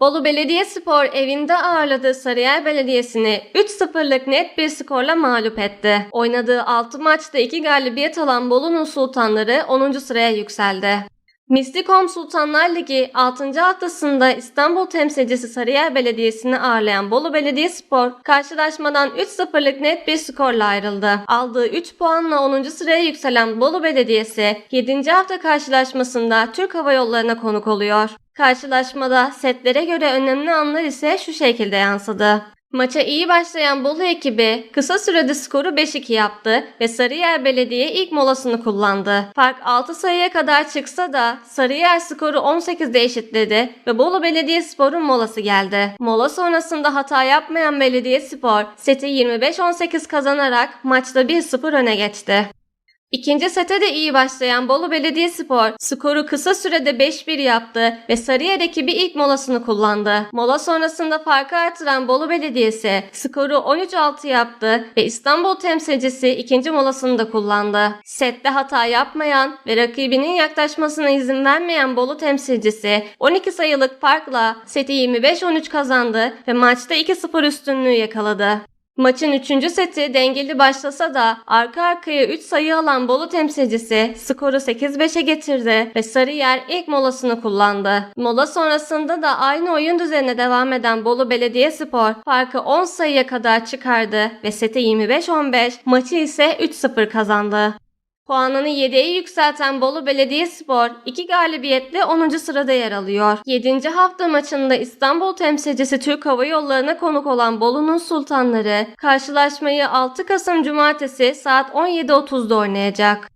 Bolu Belediyespor evinde ağırladığı Sarıyer Belediyesi'ni 3-0'lık net bir skorla mağlup etti. Oynadığı 6 maçta 2 galibiyet alan Bolu'nun Sultanları 10. sıraya yükseldi. Mistikom Sultanlar Ligi 6. haftasında İstanbul temsilcisi Sarıyer Belediyesi'ni ağırlayan Bolu Belediyespor karşılaşmadan 3-0'lık net bir skorla ayrıldı. Aldığı 3 puanla 10. sıraya yükselen Bolu Belediyesi 7. hafta karşılaşmasında Türk Hava Yolları'na konuk oluyor. Karşılaşmada setlere göre önemli anlar ise şu şekilde yansıdı. Maça iyi başlayan Bolu ekibi kısa sürede skoru 5-2 yaptı ve Sarıyer Belediye ilk molasını kullandı. Fark 6 sayıya kadar çıksa da Sarıyer skoru 18'de eşitledi ve Bolu Belediyespor'un molası geldi. Mola sonrasında hata yapmayan Belediyespor seti 25-18 kazanarak maçta 1-0 öne geçti. İkinci sete de iyi başlayan Bolu Belediyespor skoru kısa sürede 5-1 yaptı ve Sarıyer ekibi ilk molasını kullandı. Mola sonrasında farkı artıran Bolu Belediyesi skoru 13-6 yaptı ve İstanbul temsilcisi ikinci molasını da kullandı. Sette hata yapmayan ve rakibinin yaklaşmasına izin vermeyen Bolu temsilcisi 12 sayılık farkla seti 25-13 kazandı ve maçta 2-0 üstünlüğü yakaladı. Maçın 3. seti dengeli başlasa da arka arkaya 3 sayı alan Bolu temsilcisi skoru 8-5'e getirdi ve Sarıyer ilk molasını kullandı. Mola sonrasında da aynı oyun düzenine devam eden Bolu Belediyespor farkı 10 sayıya kadar çıkardı ve seti 25-15, maçı ise 3-0 kazandı. Puanını 7'ye yükselten Bolu Belediyespor 2 galibiyetle 10. sırada yer alıyor. 7. hafta maçında İstanbul temsilcisi Türk Hava Yolları'na konuk olan Bolu'nun Sultanları karşılaşmayı 6 Kasım Cumartesi saat 17.30'da oynayacak.